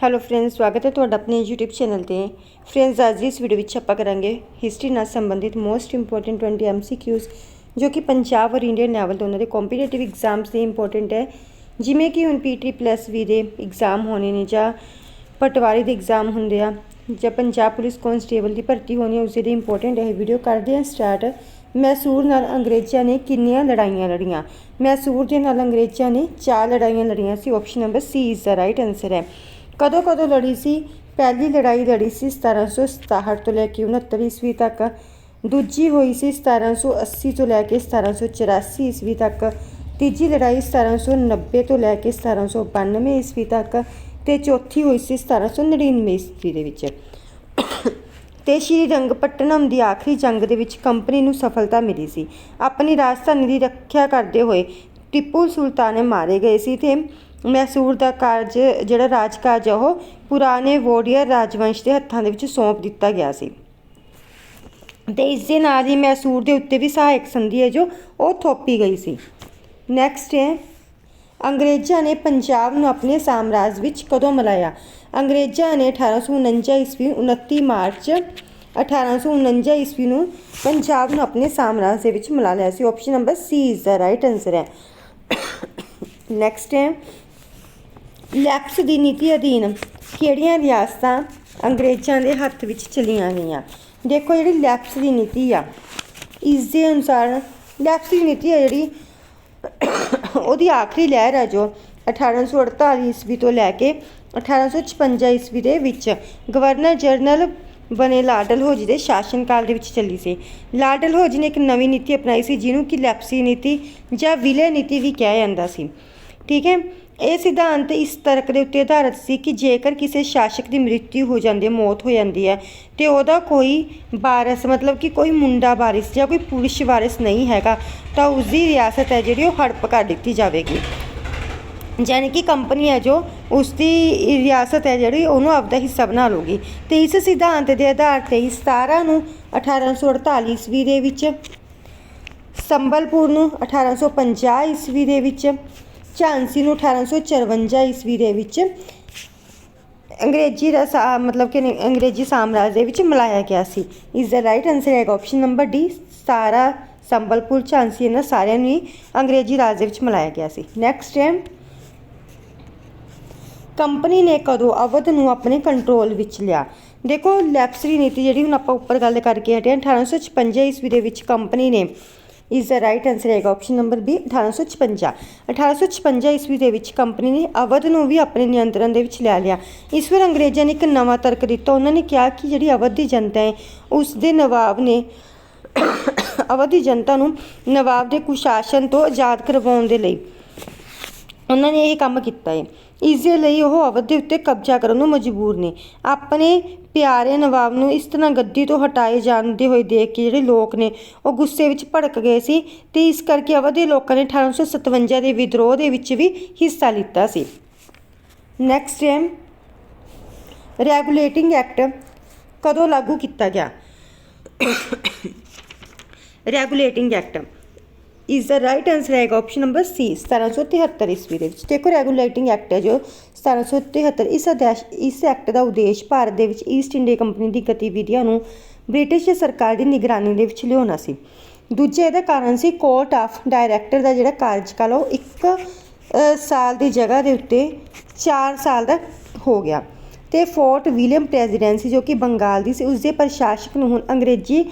Hello friends ਸਵਾਗਤ ਹੈ ਤੁਹਾਡਾ ਆਪਣੇ YouTube ਚੈਨਲ ਤੇ। ਫਰੈਂਡਸ ਅੱਜ ਇਸ ਵੀਡੀਓ ਵਿੱਚ ਆਪਾਂ ਕਰਾਂਗੇ ਹਿਸਟਰੀ ਨਾਲ ਸੰਬੰਧਿਤ ਮੋਸਟ ਇੰਪੋਰਟੈਂਟ 20 MCQs ਜੋ ਕਿ ਪੰਜਾਬ ਔਰ ਇੰਡੀਅਨ ਲੈਵਲ ਦੋਨਾਂ ਦੇ ਕੰਪੀਟੀਟਿਵ ਐਗਜ਼ਾਮਸ ਦੇ ਇੰਪੋਰਟੈਂਟ ਹੈ। ਜਿਵੇਂ ਕਿ ਹੁਣ ਪੀਟੀ ਪਲੱਸ ਵੀ ਦੇ ਐਗਜ਼ਾਮ ਹੋਣੇ ਨੇ ਜਾਂ ਪਟਵਾਰੀ ਦੇ ਐਗਜ਼ਾਮ ਹੁੰਦੇ ਆ, ਜਾਂ ਪੰਜਾਬ ਪੁਲਿਸ ਕਨਸਟੇਬਲ ਦੀ ਭਰਤੀ ਹੋਣੀ ਹੈ ਉਸੇ ਦੇ ਇੰਪੋਰਟੈਂਟ ਇਹ ਵੀਡੀਓ ਕਰਦੇ ਹਾਂ ਸਟਾਰਟ ਮੈਸੂਰ ਨਾਲ ਅੰਗਰੇਜ਼ਾਂ ਨੇ ਕਿੰਨੀਆਂ ਲੜਾਈਆਂ ਲੜੀਆਂ? ਮੈਸੂਰ ਦੇ ਨਾਲ ਅੰਗਰੇਜ਼ਾਂ ਨੇ ਚਾਰ ਲੜਾਈਆਂ ਲੜੀਆਂ ਸੀ option number C is the right answer ਹੈ। ਕਦੋਂ ਕਦੋਂ ਲੜੀ ਸੀ? ਪਹਿਲੀ ਲੜਾਈ ਲੜੀ ਸੀ 1767 ਤੋਂ ਲੈ ਕੇ 69 ਈਸਵੀ ਤੱਕ। ਦੂਜੀ ਹੋਈ ਸੀ 1780 ਤੋਂ ਲੈ ਕੇ 1784 ਈਸਵੀ ਤੱਕ। ਤੀਜੀ ਲੜਾਈ 1790 ਤੋਂ ਲੈ ਕੇ 1792 ਈਸਵੀ ਤੱਕ ਤੇ ਚੌਥੀ ਹੋਈ ਸੀ 1799 ਈਸਵੀ ਦੇ ਵਿੱਚ। ਤੇ ਸ਼੍ਰੀ ਰੰਗਪਟਨਮ ਦੀ ਆਖਰੀ ਜੰਗ ਦੇ ਵਿੱਚ ਕੰਪਨੀ ਨੂੰ ਸਫਲਤਾ ਮਿਲੀ ਸੀ। ਆਪਣੀ ਰਾਜਧਾਨੀ ਦੀ ਰੱਖਿਆ ਕਰਦੇ ਹੋਏ ਟਿੱਪੂ ਸੁਲਤਾਨ ਮਾਰੇ ਗਏ ਸੀ ਤੇ ਮੈਸੂਰ ਦਾ ਕਾਰਜ, ਜਿਹੜਾ ਰਾਜ ਕਾਰਜ ਆ, ਉਹ ਪੁਰਾਣੇ ਵੋਡੀਅਰ ਰਾਜਵੰਸ਼ ਦੇ ਹੱਥਾਂ ਦੇ ਵਿੱਚ ਸੌਂਪ ਦਿੱਤਾ ਗਿਆ ਸੀ। ਤੇ ਇਸ ਦੇ ਨਾਲ ਹੀ ਮੈਸੂਰ ਦੇ ਉੱਤੇ ਵੀ ਸਹਾਇਕ ਸੰਧੀ ਹੈ, ਜੋ ਉਹ ਥੋਪੀ ਗਈ ਸੀ। ਨੈਕਸਟ ਹੈ, ਅੰਗਰੇਜ਼ਾਂ ਨੇ ਪੰਜਾਬ ਨੂੰ ਆਪਣੇ ਸਾਮਰਾਜ ਵਿੱਚ ਕਦੋਂ ਮਿਲਾਇਆ? ਅੰਗਰੇਜ਼ਾਂ ਨੇ 1849 ਈਸਵੀ 29 ਮਾਰਚ 1849 ਈਸਵੀ ਨੂੰ ਪੰਜਾਬ ਨੂੰ ਆਪਣੇ ਸਾਮਰਾਜ ਦੇ ਵਿੱਚ ਮਿਲਾ ਲਿਆ ਸੀ। Option number C is the right answer ਹੈ। ਨੈਕਸਟ ਹੈ ਲੈਪਸ ਦੀ ਨੀਤੀ ਅਧੀਨ ਕਿਹੜੀਆਂ ਰਿਆਸਤਾਂ ਅੰਗਰੇਜ਼ਾਂ ਦੇ ਹੱਥ ਵਿੱਚ ਚਲੀਆਂ ਗਈਆਂ? ਦੇਖੋ ਜਿਹੜੀ ਲੈਪਸ ਦੀ ਨੀਤੀ ਆ, ਇਸ ਦੇ ਅਨੁਸਾਰ ਲੈਪਸ ਦੀ ਨੀਤੀ ਆ ਜਿਹੜੀ, ਉਹਦੀ ਆਖਰੀ ਲਹਿਰ ਆ ਜੋ 1848 ਈਸਵੀ ਤੋਂ ਲੈ ਕੇ 1856 ਈਸਵੀ ਦੇ ਵਿੱਚ ਗਵਰਨਰ ਜਨਰਲ ਬਣੇ ਲਾਡਲ ਹੋਜੀ ਦੇ ਸ਼ਾਸਨ ਕਾਲ ਦੇ ਵਿੱਚ ਚੱਲੀ ਸੀ। ਲਾਡਲ ਹੋਜੀ ਨੇ ਇੱਕ ਨਵੀਂ ਨੀਤੀ ਅਪਣਾਈ ਸੀ ਜਿਹਨੂੰ ਕਿ ਲੈਪਸੀ ਨੀਤੀ ਜਾਂ ਵਿਲੇ ਨੀਤੀ ਵੀ ਕਿਹਾ ਜਾਂਦਾ ਸੀ। ਠੀਕ ਹੈ? ਇਹ ਸਿਧਾਂਤ ਇਸ ਤਰਕ ਦੇ ਉੱਤੇ ਆਧਾਰਿਤ ਸੀ ਕਿ ਜੇਕਰ ਕਿਸੇ ਸ਼ਾਸਕ ਦੀ ਮ੍ਰਿਤਿਊ ਹੋ ਜਾਂਦੀ ਹੈ, ਮੌਤ ਹੋ ਜਾਂਦੀ ਹੈ, ਤੇ ਉਹਦਾ ਕੋਈ ਵਾਰਿਸ, ਮਤਲਬ ਕਿ ਕੋਈ ਮੁੰਡਾ ਵਾਰਿਸ ਜਾਂ ਕੋਈ ਪੁਰਸ਼ ਵਾਰਿਸ ਨਹੀਂ ਹੈਗਾ, ਤਾਂ ਉਸ ਦੀ ਰਿਆਸਤ ਹੈ ਜਿਹੜੀ ਉਹ ਹੜਪ ਕਰ ਦਿੱਤੀ ਜਾਵੇਗੀ। ਯਾਨੀ ਕਿ ਕੰਪਨੀ ਹੈ ਜੋ ਉਸ ਦੀ ਰਿਆਸਤ ਹੈ ਜਿਹੜੀ ਉਹਨੂੰ ਆਪਦਾ ਹਿੱਸਾ ਬਣਾ ਲੂਗੀ ਤੇ ਇਸ ਸਿਧਾਂਤ ਦੇ ਆਧਾਰ ਤੇ ਹੀ 17 ਨੂੰ 1848 ਈਸਵੀ ਦੇ ਵਿੱਚ, ਸੰਬਲਪੁਰ ਨੂੰ 1850 ਈਸਵੀ ਦੇ ਵਿੱਚ ਝਾਂਸੀ ਨੂੰ 1854 ਈਸਵੀ ਦੇ ਵਿੱਚ ਅੰਗਰੇਜ਼ੀ ਦਾ ਮਤਲਬ ਕਿ ਅੰਗਰੇਜ਼ੀ ਸਾਮਰਾਜ ਦੇ ਵਿੱਚ ਮਿਲਾਇਆ ਗਿਆ ਸੀ। ਇਸ ਦਾ ਰਾਈਟ ਆਨਸਰ ਹੈਗਾ ਆਪਸ਼ਨ ਨੰਬਰ ਡੀ ਸਾਰਾ ਸੰਬਲਪੁਰ, ਝਾਂਸੀ ਇਹਨਾਂ ਸਾਰਿਆਂ ਨੂੰ ਹੀ ਅੰਗਰੇਜ਼ੀ ਰਾਜ ਦੇ ਵਿੱਚ ਮਿਲਾਇਆ ਗਿਆ ਸੀ। ਨੈਕਸਟ ਹੈ। ਕੰਪਨੀ ਨੇ ਕਦੋਂ ਅਵਧ ਨੂੰ ਆਪਣੇ ਕੰਟਰੋਲ ਵਿੱਚ ਲਿਆ? ਦੇਖੋ ਲੈਪਸਰੀ ਨੀਤੀ ਜਿਹੜੀ ਹੁਣ ਆਪਾਂ ਉੱਪਰ ਗੱਲ ਕਰਕੇ ਹਟੇ ਹਾਂ 1856 ਈਸਵੀ ਦੇ ਵਿੱਚ ਕੰਪਨੀ ਨੇ ਇਸ ਦਾ ਰਾਈਟ ਆਨਸਰ ਹੈਗਾ ਆਪਸ਼ਨ ਨੰਬਰ ਬੀ 1856 1856 ਈਸਵੀ ਦੇ ਵਿੱਚ ਕੰਪਨੀ ਨੇ ਅਵਧ ਨੂੰ ਵੀ ਆਪਣੇ ਨਿਯੰਤਰਣ ਦੇ ਵਿੱਚ ਲੈ ਲਿਆ। ਇਸ ਵਾਰ ਅੰਗਰੇਜ਼ਾਂ ਨੇ ਇੱਕ ਨਵਾਂ ਤਰਕ ਦਿੱਤਾ। ਉਹਨਾਂ ਨੇ ਕਿਹਾ ਕਿ ਜਿਹੜੀ ਅਵਧ ਦੀ ਜਨਤਾ ਹੈ, ਉਸ ਦੇ ਨਵਾਬ ਨੇ ਅਵਧ ਦੀ ਜਨਤਾ ਨੂੰ ਨਵਾਬ ਦੇ ਕੁਸ਼ਾਸਨ ਤੋਂ ਆਜ਼ਾਦ ਕਰਵਾਉਣ ਦੇ ਲਈ ਉਹਨਾਂ ਨੇ ਇਹ ਕੰਮ ਕੀਤਾ ਹੈ। ਇਸ ਦੇ ਲਈ ਉਹ ਅਵਧ ਦੇ ਉੱਤੇ ਕਬਜ਼ਾ ਕਰਨ ਨੂੰ ਮਜਬੂਰ ਨੇ। ਆਪਣੇ ਪਿਆਰੇ ਨਵਾਬ ਨੂੰ ਇਸ ਤਰ੍ਹਾਂ ਗੱਦੀ ਤੋਂ ਹਟਾਏ ਜਾਂਦੇ ਹੋਏ ਦੇਖ ਕੇ ਜਿਹੜੇ ਲੋਕ ਨੇ, ਉਹ ਗੁੱਸੇ ਵਿੱਚ ਭੜਕ ਗਏ ਸੀ ਤੇ ਇਸ ਕਰਕੇ ਅਵਧ ਦੇ ਲੋਕਾਂ ਨੇ 1857 ਦੇ ਵਿਦਰੋਹ ਦੇ ਵਿੱਚ ਵੀ ਹਿੱਸਾ ਲਿੱਤਾ ਸੀ। ਨੈਕਸਟ ਹੈ ਰੈਗੂਲੇਟਿੰਗ ਐਕਟ ਕਦੋਂ ਲਾਗੂ ਕੀਤਾ ਗਿਆ? ਰੈਗੂਲੇਟਿੰਗ ਐਕਟ ਇਸ ਦਾ ਰਾਈਟ ਆਨਸਰ ਹੈਗਾ ਆਪਸ਼ਨ ਨੰਬਰ ਸੀ 1773 ਈਸਵੀ ਦੇ ਵਿੱਚ। ਦੇਖੋ ਰੈਗੂਲੇਟਿੰਗ ਐਕਟ ਹੈ ਜੋ 1773 ਇਸ ਆਦੇਸ਼ ਇਸ ਐਕਟ ਦਾ ਉਦੇਸ਼ ਭਾਰਤ ਦੇ ਵਿੱਚ ਈਸਟ ਇੰਡੀਆ ਕੰਪਨੀ ਦੀ ਗਤੀਵਿਧੀਆਂ ਨੂੰ ਬ੍ਰਿਟਿਸ਼ ਸਰਕਾਰ ਦੀ ਨਿਗਰਾਨੀ ਦੇ ਵਿੱਚ ਲਿਆਉਣਾ ਸੀ। ਦੂਜੇ ਇਹਦਾ ਕਾਰਨ ਸੀ ਕੋਰਟ ਆਫ ਡਾਇਰੈਕਟਰ ਦਾ ਜਿਹੜਾ ਕਾਰਜਕਾਲ ਉਹ ਇੱਕ ਸਾਲ ਦੀ ਜਗ੍ਹਾ ਦੇ ਉੱਤੇ 4 ਸਾਲ ਦਾ ਹੋ ਗਿਆ। ਤੇ ਫੋਰਟ ਵਿਲੀਅਮ ਪ੍ਰੈਜ਼ੀਡੈਂਸੀ ਜੋ ਕਿ ਬੰਗਾਲ ਦੀ ਸੀ ਉਸ ਦੇ ਪ੍ਰਸ਼ਾਸਕ ਨੂੰ ਹੁਣ ਅੰਗਰੇਜ਼ੀ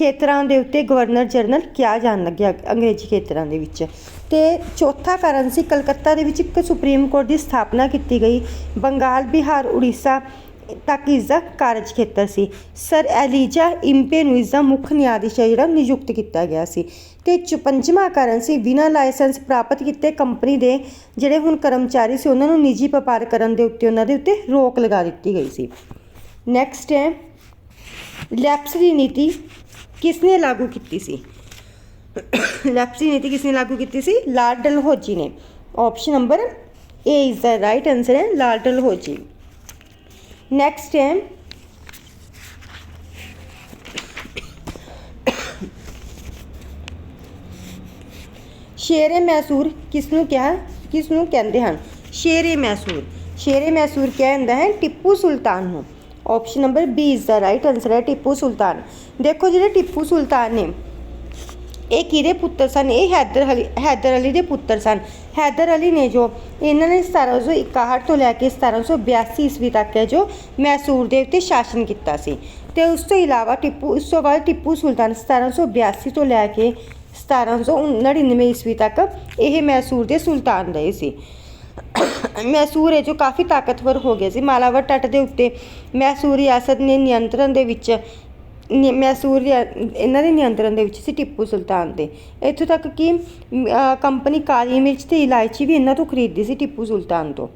ਖੇਤਰਾਂ ਦੇ ਉੱਤੇ ਗਵਰਨਰ ਜਨਰਲ ਕਿਹਾ ਜਾਣ ਲੱਗਿਆ ਅੰਗਰੇਜ਼ੀ ਖੇਤਰਾਂ ਦੇ ਵਿੱਚ। ਤੇ ਚੌਥਾ ਕਾਰਨ ਸੀ, ਕਲਕੱਤਾ ਦੇ ਵਿੱਚ ਇੱਕ ਸੁਪਰੀਮ ਕੋਰਟ ਦੀ ਸਥਾਪਨਾ ਕੀਤੀ ਗਈ। ਬੰਗਾਲ, ਬਿਹਾਰ, ਉੜੀਸਾ ਤੱਕ ਇਸ ਦਾ ਕਾਰਜ ਖੇਤਰ ਸੀ। ਸਰ ਐਲੀਜਾ ਇੰਪੇ ਨੂੰ ਇਸ ਦਾ ਮੁੱਖ ਨਿਆਦਿਸ਼ ਹੈ, ਜਿਹੜਾ ਨਿਯੁਕਤ ਕੀਤਾ ਗਿਆ ਸੀ। ਤੇ ਚ- ਪੰਜਵਾਂ ਕਾਰਨ ਸੀ, ਬਿਨਾਂ ਲਾਇਸੈਂਸ ਪ੍ਰਾਪਤ ਕੀਤੇ ਕੰਪਨੀ ਦੇ ਜਿਹੜੇ ਹੁਣ ਕਰਮਚਾਰੀ ਸੀ, ਉਹਨਾਂ ਨੂੰ ਨਿੱਜੀ ਵਪਾਰ ਕਰਨ ਦੇ ਉੱਤੇ, ਉਹਨਾਂ ਦੇ ਉੱਤੇ ਰੋਕ ਲਗਾ ਦਿੱਤੀ ਗਈ ਸੀ। ਨੈਕਸਟ ਹੈ, ਲੈਪਸ ਦੀ ਨੀਤੀ। ਕਿਸ ਨੇ ਲਾਗੂ ਕੀਤੀ ਸੀ ਲੈਪਸ ਦੀ ਨੀਤੀ ਕਿਸ ਨੇ ਲਾਗੂ ਕੀਤੀ ਸੀ ਲਾਰਡ ਡਲਹੌਜੀ ਨੇ option number A is the right answer ਹੈ ਲਾਰਡ ਡਲਹੌਜੀ ਨੈਕਸਟ ਹੈ ਸ਼ੇਰੇ ਮੈਸੂਰ ਕਿਸ ਨੂੰ ਕਿਹਾ ਕਿਸ ਨੂੰ ਕਹਿੰਦੇ ਹਨ ਸ਼ੇਰੇ ਮੈਸੂਰ ਸ਼ੇਰੇ ਮੈਸੂਰ ਕਿਹਾ ਜਾਂਦਾ ਹੈ ਟਿੱਪੂ ਸੁਲਤਾਨ ਨੂੰ option number B is the right answer ਹੈ ਟਿੱਪੂ ਸੁਲਤਾਨ। ਦੇਖੋ ਜਿਹੜੇ ਟਿੱਪੂ ਸੁਲਤਾਨ ਨੇ, ਇਹ ਕਿਹਦੇ ਪੁੱਤਰ ਸਨ? ਇਹ ਹੈਦਰ ਅਲੀ ਹੈਦਰ ਅਲੀ ਦੇ ਪੁੱਤਰ ਸਨ। ਹੈਦਰ ਅਲੀ ਨੇ ਜੋ ਇਹਨਾਂ ਨੇ 1761 ਤੋਂ ਲੈ ਕੇ 1782 ਈਸਵੀ ਤੱਕ ਹੈ ਜੋ ਮੈਸੂਰ ਦੇ ਉੱਤੇ ਸ਼ਾਸਨ ਕੀਤਾ ਸੀ। ਤੇ ਉਸ ਤੋਂ ਇਲਾਵਾ ਟਿੱਪੂ, ਉਸ ਤੋਂ ਬਾਅਦ ਟਿੱਪੂ ਸੁਲਤਾਨ 1782 ਤੋਂ ਲੈ ਕੇ 1799 ਈਸਵੀ ਤੱਕ ਇਹ ਮੈਸੂਰ ਦੇ ਸੁਲਤਾਨ ਰਹੇ ਸੀ। ਮੈਸੂਰ ਹੈ ਜੋ ਕਾਫੀ ਤਾਕਤਵਰ ਹੋ ਗਿਆ ਸੀ, ਮਾਲਾਵਰ ਤੱਟ ਦੇ ਉੱਤੇ ਮੈਸੂਰ ਰਿਆਸਤ ਨੇ ਨਿਯੰਤਰਣ ਦੇ ਵਿੱਚ ਮੈਸੂਰ ਇਹਨਾਂ ਦੇ ਨਿਯੰਤਰਣ ਦੇ ਵਿੱਚ ਸੀ ਟਿੱਪੂ ਸੁਲਤਾਨ ਦੇ। ਇੱਥੋਂ ਤੱਕ ਕਿ ਕੰਪਨੀ ਕਾਲੀ ਮਿਰਚ ਤੇ ਇਲਾਇਚੀ ਵੀ ਇਹਨਾਂ ਤੋਂ ਖਰੀਦਦੀ ਸੀ ਟਿੱਪੂ ਸੁਲਤਾਨ ਤੋਂ।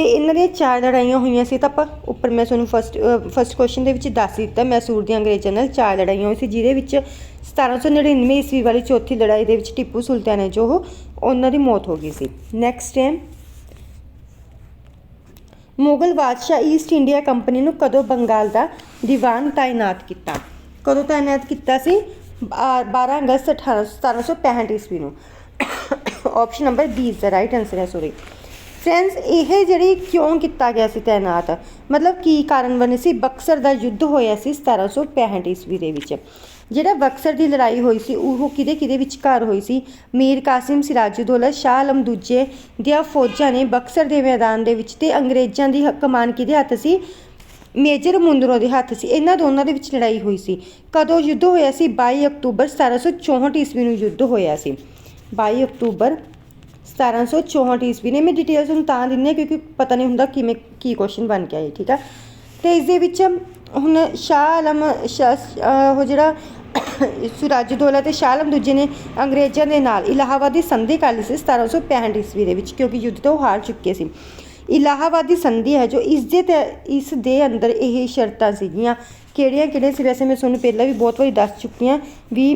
ਤੇ ਇਹਨਾਂ ਦੀਆਂ ਚਾਰ ਲੜਾਈਆਂ ਹੋਈਆਂ ਸੀ ਤਾਂ ਆਪਾਂ ਉੱਪਰ ਮੈਂ ਤੁਹਾਨੂੰ ਫਸਟ ਫਸਟ ਕੁਐਸਚਨ ਦੇ ਵਿੱਚ ਦੱਸ ਦਿੱਤਾ। ਮੈਸੂਰ ਦੀਆਂ ਅੰਗਰੇਜ਼ਾਂ ਨਾਲ ਚਾਰ ਲੜਾਈਆਂ ਹੋਈ ਸੀ, ਜਿਹਦੇ ਵਿੱਚ 1799 ਈਸਵੀ ਵਾਲੀ ਚੌਥੀ ਲੜਾਈ ਦੇ ਵਿੱਚ ਟਿੱਪੂ ਸੁਲਤਾਨ ਹੈ ਜੋ ਉਹਨਾਂ ਦੀ ਮੌਤ ਹੋ ਗਈ ਸੀ। ਨੈਕਸਟ ਟਾਈਮ ਮੁਗਲ ਬਾਦਸ਼ਾਹ ਈਸਟ ਇੰਡੀਆ ਕੰਪਨੀ ਨੂੰ ਕਦੋਂ ਬੰਗਾਲ ਦਾ ਦੀਵਾਨ ਤਾਇਨਾਤ ਕੀਤਾ? ਕਦੋਂ ਤਾਇਨਾਤ ਕੀਤਾ ਸੀ? ਬਾ- 12 ਅਗਸਤ 18 1765 ਈਸਵੀ ਨੂੰ। Option number B is the right answer ਹੈ ਸੋਰੀ ਫਰੈਂਡਸ ਇਹ ਜਿਹੜੀ ਕਿਉਂ ਕੀਤਾ ਗਿਆ ਸੀ ਤਾਇਨਾਤ? ਮਤਲਬ ਕੀ ਕਾਰਨ ਬਣੇ ਸੀ? ਬਕਸਰ ਦਾ ਯੁੱਧ ਹੋਇਆ ਸੀ 1765 ਈਸਵੀ ਦੇ ਵਿੱਚ। ਜਿਹੜਾ ਬਕਸਰ ਦੀ ਲੜਾਈ ਹੋਈ ਸੀ, ਉਹ ਕਿਹਦੇ ਕਿਹਦੇ ਵਿਚਕਾਰ ਹੋਈ ਸੀ? ਮੀਰ ਕਾਸਿਮ ਸਿਰਾਜੁਦੋਲਾ, ਸ਼ਾਹ ਆਲਮ ਦੂਜੇ ਦੀਆਂ ਫੌਜਾਂ ਨੇ ਬਕਸਰ ਦੇ ਮੈਦਾਨ ਦੇ ਵਿੱਚ ਤੇ ਅੰਗਰੇਜ਼ਾਂ ਦੀ ਕਮਾਨ ਕਿਹਦੇ ਹੱਥ ਸੀ? ਮੇਜਰ ਮੁੰਦਰੋ ਦੇ ਹੱਥ ਸੀ। ਇਹਨਾਂ ਦੋਨਾਂ ਦੇ ਵਿੱਚ ਲੜਾਈ ਹੋਈ ਸੀ। ਕਦੋਂ ਯੁੱਧ ਹੋਇਆ ਸੀ? 22 ਅਕਤੂਬਰ 1764 ਈਸਵੀ ਨੂੰ ਯੁੱਧ ਹੋਇਆ ਸੀ। 22 ਅਕਤੂਬਰ 1764 ਈਸਵੀ ਨੇ। ਮੈਂ ਡਿਟੇਲਸ ਤੁਹਾਨੂੰ ਤਾਂ ਦਿੰਦੀ ਹਾਂ ਕਿਉਂਕਿ ਪਤਾ ਨਹੀਂ ਹੁੰਦਾ ਕਿਵੇਂ ਕੀ ਕੁਐਸਚਨ ਬਣ ਗਿਆ ਆਏ, ਠੀਕ ਆ ਤੇ ਇਸ ਦੇ ਵਿੱਚ ਹੁਣ ਸ਼ਾਹ ਆਲਮ, ਸ਼ਾਹ ਉਹ ਜਿਹੜਾ ਸੁਰਾਜ ਸੁਰਾਜਦੋਲਾ ਤੇ ਸ਼ਾਹ ਆਲਮ ਦੂਜੇ ਨੇ ਅੰਗਰੇਜ਼ਾਂ ਦੇ ਨਾਲ ਇਲਾਹਾਬਾਦ ਦੀ ਸੰਧੀ ਕਰ ਲਈ ਸੀ 1765 ਈਸਵੀ ਦੇ ਵਿੱਚ ਕਿਉਂਕਿ ਯੁੱਧ ਤੋਂ ਉਹ ਹਾਰ ਚੁੱਕੇ ਸੀ। ਇਲਾਹਾਬਾਦ ਦੀ ਸੰਧੀ ਹੈ ਜੋ ਇਸ ਦੇ ਇਸ ਦੇ ਅੰਦਰ ਇਹ ਸ਼ਰਤਾਂ ਸੀਗੀਆਂ। ਕਿਹੜੀਆਂ ਕਿਹੜੀਆਂ ਸੀ? ਵੈਸੇ ਮੈਂ ਤੁਹਾਨੂੰ ਪਹਿਲਾਂ ਵੀ ਬਹੁਤ ਵਾਰੀ ਦੱਸ ਚੁੱਕੀ ਹਾਂ ਵੀ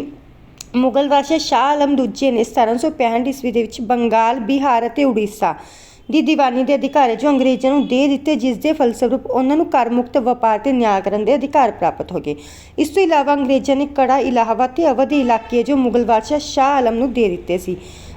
ਮੁਗਲ ਬਾਦਸ਼ਾਹ ਸ਼ਾਹ ਆਲਮ ਦੂਜੇ ਨੇ 1765 ਈਸਵੀ ਦੇ ਵਿੱਚ ਬੰਗਾਲ, ਬਿਹਾਰ ਅਤੇ ਉੜੀਸਾ ਦੀ ਦੀਵਾਨੀ ਦੇ ਅਧਿਕਾਰ ਹੈ ਜੋ ਅੰਗਰੇਜ਼ਾਂ ਨੂੰ ਦੇ ਦਿੱਤੇ ਜਿਸ ਦੇ ਫਲਸਰੂਪ ਉਹਨਾਂ ਨੂੰ ਕਰ ਮੁਕਤ ਵਪਾਰ ਤੇ ਨਿਆਂ ਕਰਨ ਦੇ ਅਧਿਕਾਰ ਪ੍ਰਾਪਤ ਹੋ ਗਏ। ਇਸ ਤੋਂ ਇਲਾਵਾ ਅੰਗਰੇਜ਼ਾਂ ਨੇ ਕੜਾ, ਇਲਾਹਾਬਾਦ ਤੇ ਅਵਧ ਇਲਾਕੇ ਜੋ ਮੁਗਲ ਬਾਦਸ਼ਾਹ ਸ਼ਾਹ ਆਲਮ ਨੂੰ ਦੇ ਦਿੱਤੇ ਸੀ।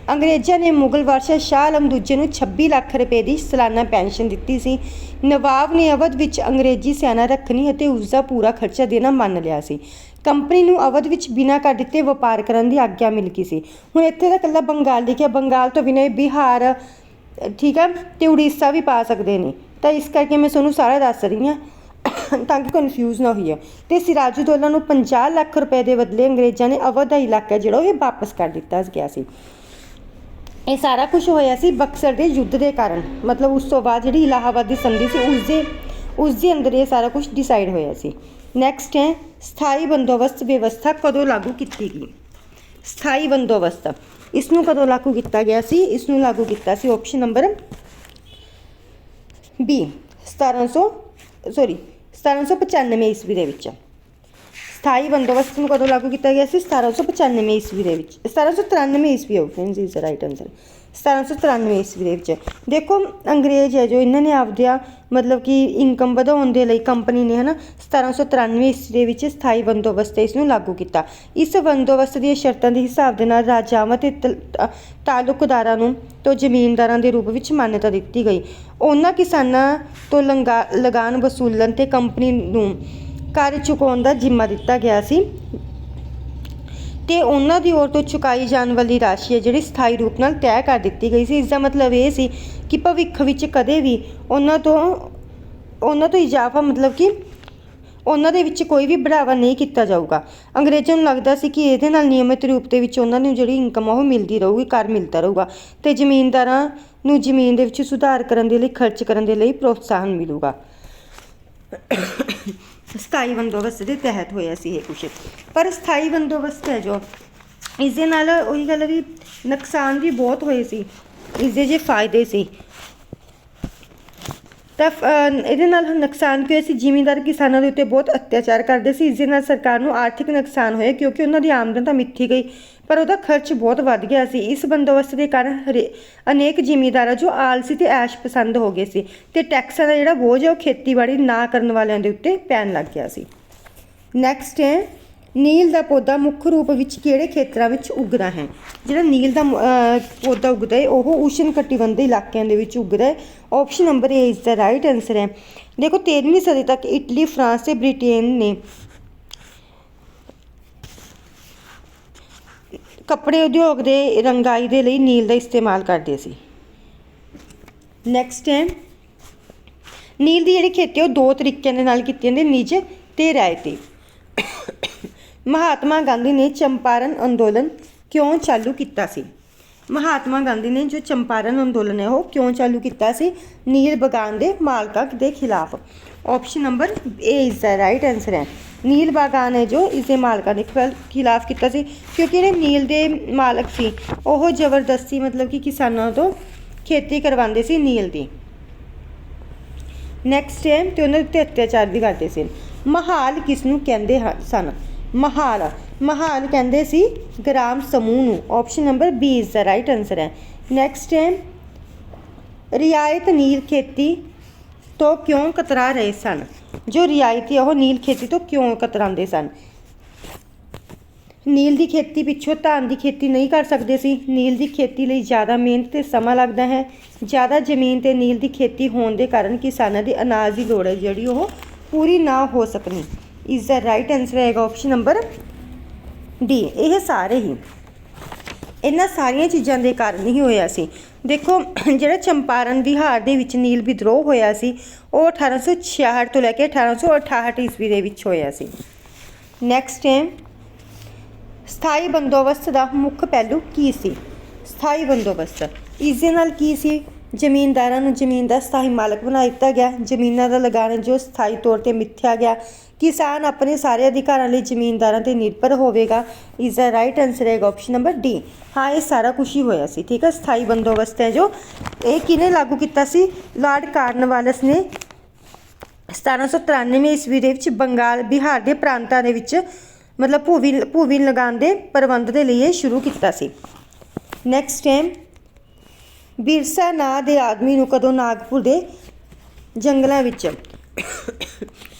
ਅੰਗਰੇਜ਼ਾਂ ਨੇ ਮੁਗਲ ਬਾਦਸ਼ਾਹ ਸ਼ਾਹ ਆਲਮ ਦੂਜੇ ਨੂੰ 26 ਲੱਖ ਰੁਪਏ ਦੀ ਸਾਲਾਨਾ ਪੈਨਸ਼ਨ ਦਿੱਤੀ ਸੀ। ਨਵਾਬ ਨੇ ਅਵਧ ਵਿੱਚ ਅੰਗਰੇਜ਼ੀ ਸੈਨਾ ਰੱਖਣੀ ਅਤੇ ਉਸ ਦਾ ਪੂਰਾ ਖਰਚਾ ਦੇਣਾ ਮੰਨ ਲਿਆ ਸੀ। ਕੰਪਨੀ ਨੂੰ ਅਵਧ ਵਿੱਚ ਬਿਨਾਂ ਕਰ ਦਿੱਤੇ ਵਪਾਰ ਕਰਨ ਦੀ ਆਗਿਆ ਮਿਲ ਗਈ ਸੀ। ਹੁਣ ਇੱਥੇ ਤਾਂ ਇਕੱਲਾ ਬੰਗਾਲ ਲਿਖਿਆ ਬੰਗਾਲ ਤੋਂ ਬਿਨਾਂ ਇਹ ਬਿਹਾਰ, ਠੀਕ ਹੈ ਤੇ ਉੜੀਸਾ ਵੀ ਪਾ ਸਕਦੇ ਨੇ। ਤਾਂ ਇਸ ਕਰਕੇ ਮੈਂ ਤੁਹਾਨੂੰ ਸਾਰਾ ਦੱਸ ਰਹੀ ਹਾਂ, ਤਾਂ ਕਿ ਕਨਫਿਊਜ਼ ਨਾ ਹੋਈਏ। ਤੇ ਸਿਰਾਜੁਦੌਲਾ ਨੂੰ 50 ਲੱਖ ਰੁਪਏ ਦੇ ਬਦਲੇ ਅੰਗਰੇਜ਼ਾਂ ਨੇ ਅਵਧ ਦਾ ਇਲਾਕਾ ਜਿਹੜਾ ਉਹ ਵਾਪਸ ਕਰ ਦਿੱਤਾ ਗਿਆ ਸੀ। ਇਹ ਸਾਰਾ ਕੁਝ ਹੋਇਆ ਸੀ ਬਕਸਰ ਦੇ ਯੁੱਧ ਦੇ ਕਾਰਨ। ਮਤਲਬ ਉਸ ਤੋਂ ਬਾਅਦ ਜਿਹੜੀ ਇਲਾਹਾਬਾਦ ਦੀ ਸੰਧੀ ਸੀ, ਉਸ ਦੇ ਉਸ ਦੇ ਅੰਦਰ ਇਹ ਸਾਰਾ ਕੁਝ ਡਿਸਾਈਡ ਹੋਇਆ ਸੀ। ਨੈਕਸਟ ਹੈ, ਸਥਾਈ ਬੰਦੋਬਸਤ ਵਿਵਸਥਾ ਕਦੋਂ ਲਾਗੂ ਕੀਤੀ ਗਈ? ਸਥਾਈ ਬੰਦੋਬਸਤ ਇਸ ਨੂੰ ਕਦੋਂ ਲਾਗੂ ਕੀਤਾ ਗਿਆ ਸੀ? ਇਸ ਨੂੰ ਲਾਗੂ ਕੀਤਾ ਸੀ ਆਪਸ਼ਨ ਨੰਬਰ ਬੀ 1700 ਸੌਰੀ 1795 ਈਸਵੀ ਦੇ ਵਿੱਚ। ਸਥਾਈ ਬੰਦੋਬਸਤ ਨੂੰ ਕਦੋਂ ਲਾਗੂ ਕੀਤਾ ਗਿਆ ਸੀ? 1795 ਈਸਵੀ ਦੇ ਵਿੱਚ। 1793 ਈਸਵੀ ਹੋ ਫਰੈਂਡਸ ਇਜ਼ ਰਾਈਟ ਆਨਸਰ 1793 ਈਸਵੀ ਦੇ ਵਿੱਚ। ਦੇਖੋ, ਅੰਗਰੇਜ਼ ਹੈ ਜੋ, ਇਹਨਾਂ ਨੇ ਆਪਦਿਆ ਮਤਲਬ ਕਿ ਇਨਕਮ ਵਧਾਉਣ ਦੇ ਲਈ ਕੰਪਨੀ ਨੇ, ਹਨਾ 1793 ਈਸਵੀ ਦੇ ਵਿੱਚ ਸਥਾਈ ਬੰਦੋਬਸਤ ਇਸ ਨੂੰ ਲਾਗੂ ਕੀਤਾ। ਇਸ ਬੰਦੋਬਸਤ ਦੀਆਂ ਸ਼ਰਤਾਂ ਦੇ ਹਿਸਾਬ ਦੇ ਨਾਲ ਰਾਜਾਵਾਂ ਤੇ ਤਲ- ਤਾਲੁਕਦਾਰਾਂ ਨੂੰ ਤੋਂ ਜ਼ਮੀਨਦਾਰਾਂ ਦੇ ਰੂਪ ਵਿੱਚ ਮਾਨਤਾ ਦਿੱਤੀ ਗਈ। ਉਹਨਾਂ ਕਿਸਾਨਾਂ ਤੋਂ ਲੰਗਾ ਲਗਾਨ ਵਸੂਲਣ ਤੇ ਕੰਪਨੀ ਨੂੰ ਕਰ ਚੁਕਾਉਣ ਦਾ ਜ਼ਿੰਮਾ ਦਿੱਤਾ ਗਿਆ ਸੀ ਤੇ ਉਹਨਾਂ ਦੀ ਔਰ ਤੋਂ ਚੁਕਾਈ ਜਾਣ ਵਾਲੀ ਰਾਸ਼ੀ ਹੈ, ਜਿਹੜੀ ਸਥਾਈ ਰੂਪ ਨਾਲ ਤੈਅ ਕਰ ਦਿੱਤੀ ਗਈ ਸੀ। ਇਸ ਦਾ ਮਤਲਬ ਇਹ ਸੀ ਕਿ ਭਵਿੱਖ ਵਿੱਚ ਕਦੇ ਵੀ ਉਹਨਾਂ ਤੋਂ ਉਹਨਾਂ ਤੋਂ ਇਜ਼ਾਫਾ ਮਤਲਬ ਕਿ ਉਹਨਾਂ ਦੇ ਵਿੱਚ ਕੋਈ ਵੀ ਬੜਾਵਾ ਨਹੀਂ ਕੀਤਾ ਜਾਊਗਾ। ਅੰਗਰੇਜ਼ਾਂ ਨੂੰ ਲੱਗਦਾ ਸੀ ਕਿ ਇਹਦੇ ਨਾਲ ਨਿਯਮਿਤ ਰੂਪ ਦੇ ਵਿੱਚ ਉਹਨਾਂ ਨੂੰ ਜਿਹੜੀ ਇਨਕਮ ਆ, ਉਹ ਮਿਲਦੀ ਰਹੂਗੀ ਕਰ ਮਿਲਦਾ ਰਹੂਗਾ ਤੇ ਜ਼ਮੀਨਦਾਰਾਂ ਨੂੰ ਜ਼ਮੀਨ ਦੇ ਵਿੱਚ ਸੁਧਾਰ ਕਰਨ ਦੇ ਲਈ, ਖਰਚ ਕਰਨ ਦੇ ਲਈ ਪ੍ਰੋਤਸਾਹਨ ਮਿਲੂਗਾ। ਸਥਾਈ ਬੰਦੋਬਸਤ ਦੇ ਤਹਿਤ ਹੋਇਆ ਸੀ ਇਹ ਕੁਛ। ਪਰ ਸਥਾਈ ਬੰਦੋਬਸਤ ਹੈ ਜੋ ਇਸ ਦੇ ਨਾਲ ਉਹੀ ਗੱਲ ਵੀ ਨੁਕਸਾਨ ਵੀ ਬਹੁਤ ਹੋਏ ਸੀ ਇਸ ਦੇ ਜੇ ਫਾਇਦੇ ਸੀ। ਤਾਂ ਇਹਦੇ ਨਾਲ ਨੁਕਸਾਨ ਕੀ ਹੋਇਆ ਸੀ? ਜ਼ਿਮੀਂਦਾਰ ਕਿਸਾਨਾਂ ਦੇ ਉੱਤੇ ਬਹੁਤ ਅਤਿਆਚਾਰ ਕਰਦੇ ਸੀ। ਇਸ ਦੇ ਨਾਲ ਸਰਕਾਰ ਨੂੰ ਆਰਥਿਕ ਨੁਕਸਾਨ ਹੋਇਆ ਕਿਉਂਕਿ ਉਹਨਾਂ ਦੀ ਆਮਦਨ ਤਾਂ ਮਿੱਥੀ ਗਈ। ਪਰ ਉਹਦਾ ਖਰਚ ਬਹੁਤ ਵੱਧ ਗਿਆ ਸੀ। ਇਸ ਬੰਦੋਬਸਤ ਦੇ ਕਾਰਨ ਹਰੇ- ਅਨੇਕ ਜ਼ਿਮੀਂਦਾਰ ਜੋ ਆਲਸੀ ਤੇ ਐਸ਼ ਪਸੰਦ ਹੋ ਗਏ ਸੀ ਤੇ ਟੈਕਸਾਂ ਦਾ ਜਿਹੜਾ ਬੋਝ ਹੈ ਉਹ ਖੇਤੀਬਾੜੀ ਨਾ ਕਰਨ ਵਾਲਿਆਂ ਦੇ ਉੱਤੇ ਪੈਣ ਲੱਗ ਗਿਆ ਸੀ। ਨੈਕਸਟ ਹੈ, ਨੀਲ ਦਾ ਪੌਦਾ ਮੁੱਖ ਰੂਪ ਵਿੱਚ ਕਿਹੜੇ ਖੇਤਰਾਂ ਵਿੱਚ ਉੱਗਦਾ ਹੈ? ਜਿਹੜਾ ਨੀਲ ਦਾ ਪੌਦਾ ਉੱਗਦਾ ਹੈ, ਉਹ ਉਸ਼ਣ ਕਟੀਬੰਧ ਇਲਾਕਿਆਂ ਦੇ ਵਿੱਚ ਉੱਗਦਾ ਹੈ। ਆਪਸ਼ਨ ਨੰਬਰ ਏ ਇਸ ਦਾ ਰਾਈਟ ਆਨਸਰ ਹੈ। ਦੇਖੋ 13ਵੀਂ ਸਦੀ ਤੱਕ ਇਟਲੀ, ਫਰਾਂਸ ਤੇ ਬ੍ਰਿਟੇਨ ਨੇ ਕੱਪੜੇ ਉਦਯੋਗ ਦੇ ਰੰਗਾਈ ਦੇ ਲਈ ਨੀਲ ਦਾ ਇਸਤੇਮਾਲ ਕਰਦੇ ਸੀ। ਨੈਕਸਟ ਹੈ। ਨੀਲ ਦੀ ਜਿਹੜੀ ਖੇਤੀ ਉਹ ਦੋ ਤਰੀਕਿਆਂ ਦੇ ਨਾਲ ਕੀਤੀ ਜਾਂਦੀ ਨਿੱਜ ਤੇ ਰਾਇਤੀ। ਮਹਾਤਮਾ ਗਾਂਧੀ ਨੇ ਚੰਪਾਰਨ ਅੰਦੋਲਨ ਕਿਉਂ ਚਾਲੂ ਕੀਤਾ ਸੀ? ਮਹਾਤਮਾ ਗਾਂਧੀ ਨੇ ਜੋ ਚੰਪਾਰਨ ਅੰਦੋਲਨ ਹੈ, ਉਹ ਕਿਉਂ ਚਾਲੂ ਕੀਤਾ ਸੀ? ਨੀਲ ਬਗਾਨ ਦੇ ਮਾਲਕਾਂ ਦੇ ਖਿਲਾਫ। Option number A is the right answer ਹੈ। ਨੀਲ ਬਾਗਾਨ ਹੈ ਜੋ ਇਸ ਦੇ ਮਾਲਕਾਂ ਦੇ ਖਿਲਾਫ ਕੀਤਾ ਸੀ, ਕਿਉਂਕਿ ਜਿਹੜੇ ਨੀਲ ਦੇ ਮਾਲਕ ਸੀ, ਉਹ ਜ਼ਬਰਦਸਤੀ ਮਤਲਬ ਕਿ ਕਿਸਾਨਾਂ ਤੋਂ ਖੇਤੀ ਕਰਵਾਉਂਦੇ ਸੀ ਨੀਲ ਦੀ। ਨੈਕਸਟ ਹੈ, ਤੇ ਉਹਨਾਂ ਉੱਤੇ ਅਤਿਆਚਾਰ ਵੀ ਕਰਦੇ ਸੀ। ਮਹਾਲ ਕਿਸ ਨੂੰ ਕਹਿੰਦੇ ਸਨ? ਮਹਾਲ। ਮਹਾਲ ਕਹਿੰਦੇ ਸੀ ਗ੍ਰਾਮ ਸਮੂਹ ਨੂੰ। Option number B is the right answer ਹੈ। ਨੈਕਸਟ ਹੈ ਰਿਆਇਤ ਨੀਲ ਖੇਤੀ ਤੋਂ ਕਿਉਂ ਕਤਰਾ ਰਹੇ ਸਨ? ਜੋ ਰਿਆਇਤੀ ਉਹ ਨੀਲ ਖੇਤੀ ਤੋਂ ਕਿਉਂ ਕਤਰਾਉਂਦੇ ਸਨ? ਨੀਲ ਦੀ ਖੇਤੀ ਪਿੱਛੋਂ ਧਾਨ ਦੀ ਖੇਤੀ ਨਹੀਂ ਕਰ ਸਕਦੇ ਸੀ। ਨੀਲ ਦੀ ਖੇਤੀ ਲਈ ਜ਼ਿਆਦਾ ਮਿਹਨਤ ਤੇ ਸਮਾਂ ਲੱਗਦਾ ਹੈ। ਜ਼ਿਆਦਾ ਜ਼ਮੀਨ ਤੇ ਨੀਲ ਦੀ ਖੇਤੀ ਹੋਣ ਦੇ ਕਾਰਨ ਕਿਸਾਨਾਂ ਦੀ ਅਨਾਜ ਦੀ ਲੋੜ ਹੈ, ਜਿਹੜੀ ਉਹ ਪੂਰੀ ਨਾ ਹੋ ਸਕਣੀ। ਇਸ ਦਾ ਰਾਈਟ ਆਨਸਰ ਹੈਗਾ ਆਪਸ਼ਨ ਨੰਬਰ ਡੀ ਇਹ ਸਾਰੇ ਹੀ ਇਹਨਾਂ ਸਾਰੀਆਂ ਚੀਜ਼ਾਂ ਦੇ ਕਾਰਨ ਹੀ ਹੋਇਆ ਸੀ। ਦੇਖੋ, ਜਿਹੜਾ ਚੰਪਾਰਨ ਵਿਹਾਰ ਦੇ ਵਿੱਚ ਨੀਲ ਵਿਦਰੋਹ ਹੋਇਆ ਸੀ, ਉਹ 1866 ਤੋਂ ਲੈ ਕੇ 1868 ਈਸਵੀ ਦੇ ਵਿੱਚ ਹੋਇਆ ਸੀ। ਨੈਕਸਟ ਹੈ, ਸਥਾਈ ਬੰਦੋਬਸਤ ਦਾ ਮੁੱਖ ਪਹਿਲੂ ਕੀ ਸੀ? ਸਥਾਈ ਬੰਦੋਬਸਤ। ਇਸ ਦੇ ਨਾਲ ਕੀ ਸੀ? ਜ਼ਮੀਨਦਾਰਾਂ ਨੂੰ ਜ਼ਮੀਨ ਦਾ ਸਥਾਈ ਮਾਲਕ ਬਣਾ ਦਿੱਤਾ ਗਿਆ। ਜ਼ਮੀਨਾਂ ਦਾ ਲਗਾਨ ਜੋ ਸਥਾਈ ਤੌਰ ਤੇ ਮਿੱਥਿਆ ਗਿਆ। ਕਿਸਾਨ ਆਪਣੇ ਸਾਰੇ ਅਧਿਕਾਰਾਂ ਲਈ ਜ਼ਮੀਨਦਾਰਾਂ ਤੇ ਨਿਰਭਰ ਹੋਵੇਗਾ। ਇਸ ਦਾ ਰਾਈਟ ਆਨਸਰ ਹੈਗਾ ਆਪਸ਼ਨ ਨੰਬਰ ਡੀ ਹਾਂ, ਇਹ ਸਾਰਾ ਕੁਝ ਹੀ ਹੋਇਆ ਸੀ, ਠੀਕ ਹੈ ਸਥਾਈ ਬੰਦੋਬਸਤ ਹੈ ਜੋ। ਇਹ ਕਿਹਨੇ ਲਾਗੂ ਕੀਤਾ ਸੀ? ਲਾਰਡ ਕਾਰਨਵਾਲਸ ਨੇ 1793 ਈਸਵੀ ਦੇ ਵਿੱਚ ਬੰਗਾਲ, ਬਿਹਾਰ ਦੇ ਪ੍ਰਾਂਤਾਂ ਦੇ ਵਿੱਚ ਮਤਲਬ ਭੂਵੀ ਭੂਵੀ ਲਗਾਉਣ ਦੇ ਪ੍ਰਬੰਧ ਦੇ ਲਈ ਇਹ ਸ਼ੁਰੂ ਕੀਤਾ ਸੀ। ਨੈਕਸਟ ਟਾਈਮ ਬਿਰਸਾ ਨਾਂ ਦੇ ਆਦਮੀ ਨੂੰ ਕਦੋਂ ਨਾਗਪੁਰ ਦੇ ਜੰਗਲਾਂ ਵਿੱਚ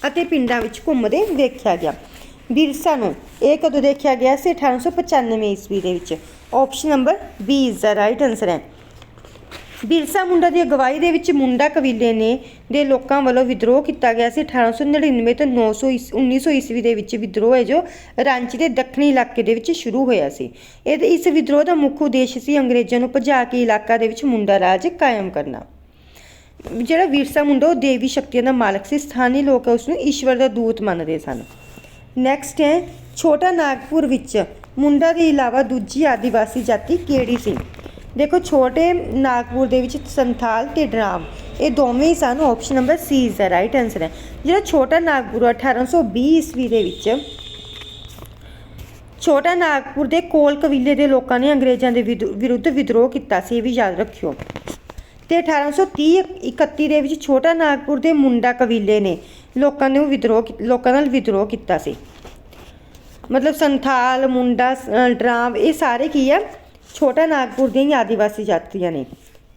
ਅਤੇ ਪਿੰਡਾਂ ਵਿੱਚ ਘੁੰਮਦੇ ਦੇਖਿਆ ਗਿਆ। ਬਿਰਸਾ ਨੂੰ ਇਹ ਕਦੋਂ ਦੇਖਿਆ ਗਿਆ ਸੀ? 1895 ਈਸਵੀ ਦੇ ਵਿੱਚ। Option number B is the right answer ਹੈ। ਬਿਰਸਾ ਮੁੰਡਾ ਦੀ ਅਗਵਾਈ ਦੇ ਵਿੱਚ ਮੁੰਡਾ ਕਬੀਲੇ ਨੇ ਦੇ ਲੋਕਾਂ ਵੱਲੋਂ ਵਿਦਰੋਹ ਕੀਤਾ ਗਿਆ ਸੀ। 1899 ਤੋਂ 900 ਈਸ- 1900 ਈਸਵੀ ਦੇ ਵਿੱਚ ਵਿਦਰੋਹ ਹੈ, ਜੋ ਰਾਂਚੀ ਦੇ ਦੱਖਣੀ ਇਲਾਕੇ ਦੇ ਵਿੱਚ ਸ਼ੁਰੂ ਹੋਇਆ ਸੀ। ਇਹ ਇਸ ਵਿਦਰੋਹ ਦਾ ਮੁੱਖ ਉਦੇਸ਼ ਸੀ ਅੰਗਰੇਜ਼ਾਂ ਨੂੰ ਭਜਾ ਕੇ ਇਲਾਕਾ ਦੇ ਵਿੱਚ ਮੁੰਡਾ ਰਾਜ ਕਾਇਮ ਕਰਨਾ। ਜਿਹੜਾ ਵਿਰਸਾ ਮੁੰਡਾ, ਉਹ ਦੇਵੀ ਸ਼ਕਤੀਆਂ ਦਾ ਮਾਲਕ ਸੀ। ਸਥਾਨੀ ਲੋਕ ਉਸ ਨੂੰ ਈਸ਼ਵਰ ਦਾ ਦੂਤ ਮੰਨਦੇ ਸਨ। ਨੈਕਸਟ ਹੈ, ਛੋਟਾ ਨਾਗਪੁਰ ਵਿੱਚ ਮੁੰਡਾ ਦੇ ਇਲਾਵਾ ਦੂਜੀ ਆਦੀਵਾਸੀ ਜਾਤੀ ਕਿਹੜੀ ਸੀ? ਦੇਖੋ, ਛੋਟੇ ਨਾਗਪੁਰ ਦੇ ਵਿੱਚ ਸੰਥਾਲ ਤੇ ਡਰਾਮ, ਇਹ ਦੋਵੇਂ ਹੀ ਸਨ option number C is the right answer ਹੈ। ਜਿਹੜਾ ਛੋਟਾ ਨਾਗਪੁਰ 1820 ਈਸਵੀ ਦੇ ਵਿੱਚ, ਛੋਟਾ ਨਾਗਪੁਰ ਦੇ ਕੋਲ ਕਬੀਲੇ ਦੇ ਲੋਕਾਂ ਨੇ ਅੰਗਰੇਜ਼ਾਂ ਦੇ ਵਿਦ- ਵਿਰੁੱਧ ਵਿਦਰੋਹ ਕੀਤਾ ਸੀ, ਇਹ ਵੀ ਯਾਦ ਰੱਖਿਓ। ਤੇ 1830 31 ਦੇ ਵਿੱਚ ਛੋਟਾ ਨਾਗਪੁਰ ਦੇ ਮੁੰਡਾ ਕਬੀਲੇ ਨੇ ਲੋਕਾਂ ਨੇ ਵਿਦਰੋਹ ਲੋਕਾਂ ਨਾਲ ਵਿਦਰੋਹ ਕੀਤਾ ਸੀ। ਮਤਲਬ ਸੰਥਾਲ, ਮੁੰਡਾ ਡਰਾਮ, ਇਹ ਸਾਰੇ ਕੀ ਆ ਛੋਟਾ ਨਾਗਪੁਰ ਦੀਆਂ ਹੀ ਆਦੀਵਾਸੀ ਜਾਤੀਆਂ ਨੇ।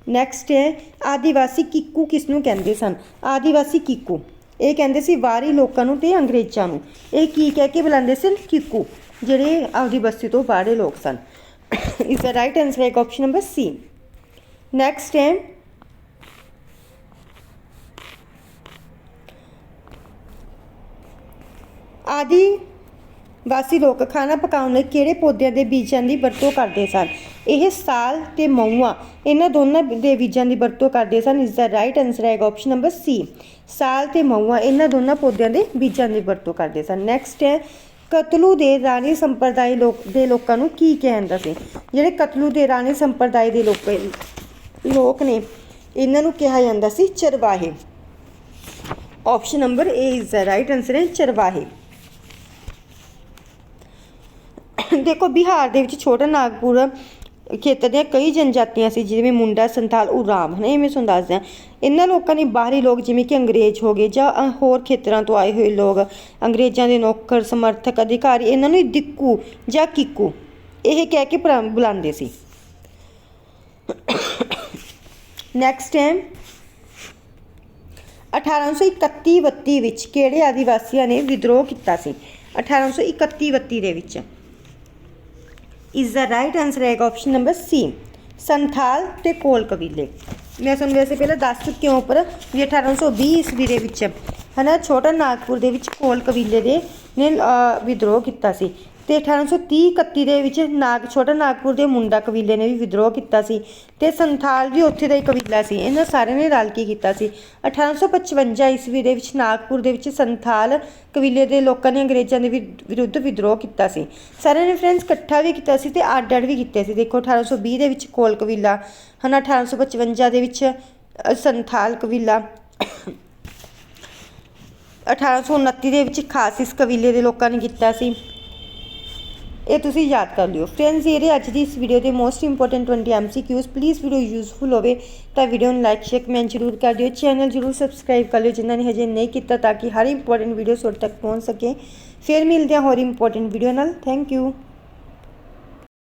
ਨੈਕਸਟ ਹੈ, ਆਦੀਵਾਸੀ ਕਿੱਕੂ ਕਿਸ ਨੂੰ ਕਹਿੰਦੇ ਸਨ? ਆਦੀਵਾਸੀ ਕਿੱਕੂ। ਇਹ ਕਹਿੰਦੇ ਸੀ ਬਾਹਰੀ ਲੋਕਾਂ ਨੂੰ ਤੇ ਅੰਗਰੇਜ਼ਾਂ ਨੂੰ। ਇਹ ਕੀ ਕਹਿ ਕੇ ਬੁਲਾਉਂਦੇ ਸਨ? ਕਿੱਕੂ, ਜਿਹੜੇ ਆਪਦੀ ਤੋਂ ਬਾਹਰੇ ਲੋਕ ਸਨ। ਇਸ ਦਾ ਰਾਈਟ ਆਨਸਰ ਹੈ ਆਪਸ਼ਨ ਨੰਬਰ ਸੀ ਨੈਕਸਟ ਹੈ, ਆਦੀ ਵਾਸੀ ਲੋਕ ਖਾਣਾ ਪਕਾਉਣ ਲਈ ਕਿਹੜੇ ਪੌਦਿਆਂ ਦੇ ਬੀਜਾਂ ਦੀ ਵਰਤੋਂ ਕਰਦੇ ਸਨ? ਇਹ ਸਾਲ ਤੇ ਮਊਆ, ਇਹਨਾਂ ਦੋਨਾਂ ਦੇ ਬੀਜਾਂ ਦੀ ਵਰਤੋਂ ਕਰਦੇ ਸਨ। ਇਸ ਦਾ ਰਾਈਟ ਆਨਸਰ ਹੈ ਆਪਸ਼ਨ ਨੰਬਰ ਸੀ ਸਾਲ ਤੇ ਮਊਆ, ਇਹਨਾਂ ਦੋਨਾਂ ਪੌਦਿਆਂ ਦੇ ਬੀਜਾਂ ਦੀ ਵਰਤੋਂ ਕਰਦੇ ਸਨ। ਨੈਕਸਟ ਹੈ, ਕਤਲੂ ਦੇ ਰਾਣੀ ਸੰਪਰਦਾਇ ਲੋਕ ਦੇ ਲੋਕਾਂ ਨੂੰ ਕੀ ਕਹਿੰਦਾ ਸੀ? ਜਿਹੜੇ ਕਤਲੂ ਦੇ ਰਾਣੀ ਸੰਪਰਦਾਇ ਦੇ ਲੋਕ ਲੋਕ ਨੇ, ਇਹਨਾਂ ਨੂੰ ਕਿਹਾ ਜਾਂਦਾ ਸੀ ਚਰਵਾਹੇ। Option number A is the right answer ਹੈ ਚਰਵਾਹੇ। ਦੇਖੋ ਬਿਹਾਰ ਦੇ ਵਿੱਚ ਛੋਟਾ ਨਾਗਪੁਰ ਖੇਤਰ ਦੀਆਂ ਕਈ ਜਨਜਾਤੀਆਂ ਸੀ, ਜਿਵੇਂ ਮੁੰਡਾ ਸੰਥਾਲ ਉਰਾਮ ਹਨ ਮੈਂ ਤੁਹਾਨੂੰ ਦੱਸਦੇ ਹਾਂ। ਇਹਨਾਂ ਲੋਕਾਂ ਨੇ ਬਾਹਰੀ ਲੋਕ ਜਿਵੇਂ ਕਿ ਅੰਗਰੇਜ਼ ਹੋ ਗਏ ਜਾਂ ਹੋਰ ਖੇਤਰਾਂ ਤੋਂ ਆਏ ਹੋਏ ਲੋਕ, ਅੰਗਰੇਜ਼ਾਂ ਦੇ ਨੌਕਰ, ਸਮਰਥਕ, ਅਧਿਕਾਰੀ, ਇਹਨਾਂ ਨੂੰ ਦਿੱਕੂ ਜਾਂ ਕਿੱਕੂ, ਇਹ ਕਹਿ ਕੇ ਬੁਲਾ- ਬੁਲਾਉਂਦੇ ਸੀ। ਨੈਕਸਟ ਹੈ। 1831 32 ਵਿੱਚ ਕਿਹੜੇ ਆਦੀਵਾਸੀਆਂ ਨੇ ਵਿਦਰੋਹ ਕੀਤਾ ਸੀ? 1831 32 ਦੇ ਵਿੱਚ। ਇਜ਼ ਦਾ ਰਾਈਟ ਆਨਸਰ ਹੈਗਾ ਆਪਸ਼ਨ ਨੰਬਰ ਸੀ ਸੰਥਾਲ ਤੇ ਕੋਲ ਕਬੀਲੇ। ਮੈਂ ਤੁਹਾਨੂੰ ਵੈਸੇ ਪਹਿਲਾਂ ਦੱਸ ਚੁੱਕੀ ਹਾਂ ਉੱਪਰ ਵੀ 1820 ਈਸਵੀ ਦੇ ਵਿੱਚ, ਹਨਾ, ਛੋਟਾ ਨਾਗਪੁਰ ਦੇ ਵਿੱਚ ਕੋਲ ਕਬੀਲੇ ਦੇ ਨੇ ਵਿਦਰੋਹ ਕੀਤਾ ਸੀ। ਤੇ 1830 31 ਦੇ ਵਿੱਚ ਨਾਗ, ਛੋਟਾ ਨਾਗਪੁਰ ਦੇ ਮੁੰਡਾ ਕਬੀਲੇ ਨੇ ਵੀ ਵਿਦਰੋਹ ਕੀਤਾ ਸੀ ਤੇ ਸੰਥਾਲ ਵੀ ਉੱਥੇ ਦਾ ਹੀ ਕਬੀਲਾ ਸੀ। ਇਹਨਾਂ ਸਾਰਿਆਂ ਨੇ ਰਲ ਕੇ ਕੀਤਾ ਸੀ। 1855 ਈਸਵੀ ਦੇ ਵਿੱਚ ਨਾਗਪੁਰ ਦੇ ਵਿੱਚ ਸੰਥਾਲ ਕਬੀਲੇ ਦੇ ਲੋਕਾਂ ਨੇ ਅੰਗਰੇਜ਼ਾਂ ਦੇ ਵਿ- ਵਿਰੁੱਧ ਵਿਦਰੋਹ ਕੀਤਾ ਸੀ। ਸਾਰਿਆਂ ਨੇ ਫਰੈਂਡਸ ਇਕੱਠਾ ਵੀ ਕੀਤਾ ਸੀ ਤੇ ਅੱਡ ਅੱਡ ਵੀ ਕੀਤੇ ਸੀ। ਦੇਖੋ 1820 ਦੇ ਵਿੱਚ ਕੋਲ ਕਬੀਲਾ ਹਨਾ 1855 ਦੇ ਵਿੱਚ ਸੰਥਾਲ ਕਬੀਲਾ 1829 ਦੇ ਵਿੱਚ ਖਾਸਿਸ ਕਬੀਲੇ ਦੇ ਲੋਕਾਂ ਨੇ ਕੀਤਾ ਸੀ। ਇਹ ਤੁਸੀਂ ਯਾਦ ਕਰ ਲਿਓ। ਫਰੈਂਡਸ ਇਹ ਅੱਜ ਦੀ ਇਸ ਵੀਡੀਓ ਦੇ most important 20 MCQs please video useful ਹੋਵੇ ਤਾਂ ਵੀਡੀਓ ਨੂੰ ਲਾਈਕ ਸ਼ੇਅਰ ਕਮੈਂਟ ਜ਼ਰੂਰ ਕਰ ਦਿਓ। ਚੈਨਲ ਜ਼ਰੂਰ ਸਬਸਕ੍ਰਾਈਬ ਕਰ ਲਿਓ ਜਿਨ੍ਹਾਂ ਨੇ ਹਜੇ ਨਹੀਂ ਕੀਤਾ ਤਾਂ ਕਿ ਹਰ ਇੰਪੋਰਟੈਂਟ ਵੀਡੀਓ ਤੁਹਾਡੇ ਤੱਕ ਪਹੁੰਚ ਸਕੇ। ਫਿਰ ਮਿਲਦੇ ਹਾਂ ਹੋਰ ਇੰਪੋਰਟੈਂਟ ਵੀਡੀਓ ਨਾਲ। Thank you